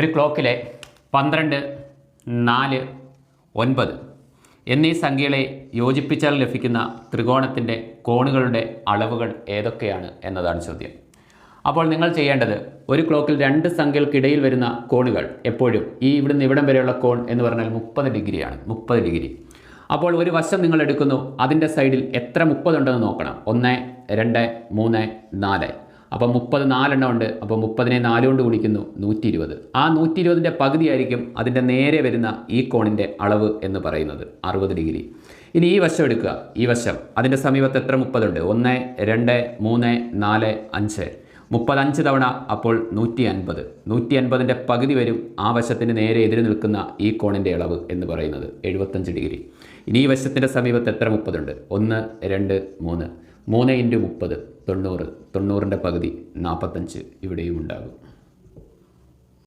ഒരു ക്ലോക്കിലെ പന്ത്രണ്ട് നാല് ഒൻപത് എന്നീ സംഖ്യകളെ യോജിപ്പിച്ചാൽ ലഭിക്കുന്ന ത്രികോണത്തിന്റെ കോണുകളുടെ അളവുകൾ ഏതൊക്കെയാണ് എന്നതാണ് ചോദ്യം. അപ്പോൾ നിങ്ങൾ ചെയ്യേണ്ടത് ഒരു ക്ലോക്കിൽ രണ്ട് സംഖ്യകൾക്കിടയിൽ വരുന്ന കോണുകൾ എപ്പോഴും ഈ ഇവിടുന്ന് ഇവിടം വരെയുള്ള കോൺ എന്ന് പറഞ്ഞാൽ മുപ്പത് ഡിഗ്രിയാണ് മുപ്പത് ഡിഗ്രി. അപ്പോൾ ഒരു വശം നിങ്ങൾ എടുക്കുന്നു അതിന്റെ സൈഡിൽ എത്ര മുപ്പതുണ്ടെന്ന് നോക്കണം. ഒന്ന് രണ്ട് മൂന്ന് നാല്. അപ്പം മുപ്പത് നാലെണ്ണം ഉണ്ട്. അപ്പോൾ മുപ്പതിനെ നാല് കൊണ്ട് ഗുണിക്കുന്നു നൂറ്റി ഇരുപത് ആ നൂറ്റി ഇരുപതിന്റെ പകുതിയായിരിക്കും അതിന്റെ നേരെ വരുന്ന ഈ കോണിന്റെ അളവ് എന്ന് പറയുന്നത്. അറുപത് ഡിഗ്രി. ഇനി ഈ വശം എടുക്കുക. ഈ വശം. അതിന്റെ സമീപത്ത് എത്ര മുപ്പതുണ്ട്? ഒന്ന് രണ്ട് മൂന്ന് നാല് അഞ്ച്. മുപ്പത്തഞ്ച് തവണ അപ്പോൾ നൂറ്റി അൻപത് നൂറ്റി അൻപതിന്റെ പകുതി വരും ആ വശത്തിന് നേരെ എതിര് നിൽക്കുന്ന ഈ കോണിന്റെ അളവ് എന്ന് പറയുന്നത്. എഴുപത്തഞ്ച് ഡിഗ്രി. ഇനി ഈ വശത്തിന്റെ സമീപത്ത് എത്ര മുപ്പതുണ്ട്? ഒന്ന് രണ്ട് മൂന്ന്. മൂന്ന് ഇന്റു മുപ്പത്. തൊണ്ണൂറ് തൊണ്ണൂറിന്റെ പകുതി നാൽപ്പത്തഞ്ച് ഇവിടെയും ഉണ്ടാകും.